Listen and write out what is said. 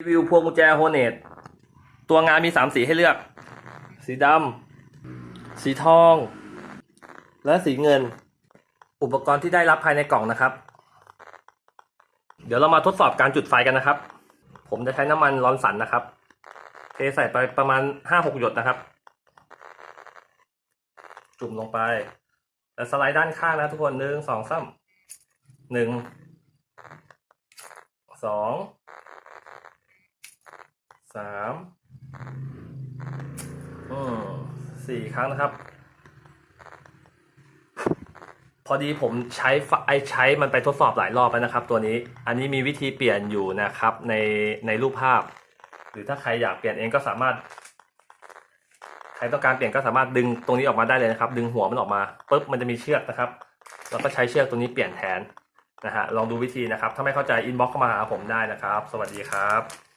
รีวิวพวงกุญแจโฮเนตตัวงานมีสามสีให้เลือก สีดำสีทอง และสีเงิน อุปกรณ์ที่ได้รับภายในกล่องนะครับ เดี๋ยวเรามาทดสอบการจุดไฟกันนะครับ ผมจะใช้น้ำมันร้อนสันนะครับ เทใส่ไปประมาณห้าหกหยดนะครับ จุ่มลงไป แล้วสไลด์ด้านข้างนะทุกคนหนึ่งสองสามหนึ่งสอง สามอืมสี่ครั้งนะครับ พอดีผมใช้ไอใช้มันไปทดสอบหลายรอบแล้วนะครับ ตัวนี้ อันนี้มีวิธีเปลี่ยนอยู่นะครับ ในในรูปภาพ หรือถ้าใครอยากเปลี่ยนเองก็สามารถใครต้องการเปลี่ยนก็สามารถดึงตรงนี้ออกมาได้เลยนะครับ ดึงหัวมันออกมาปุ๊บมันจะมีเชือกนะครับ แล้วก็ใช้เชือกตัวนี้เปลี่ยนแทนนะฮะลองดูวิธีนะครับ ถ้าไม่เข้าใจอินบ็อกเข้ามาหาผมได้นะครับ สวัสดีครับ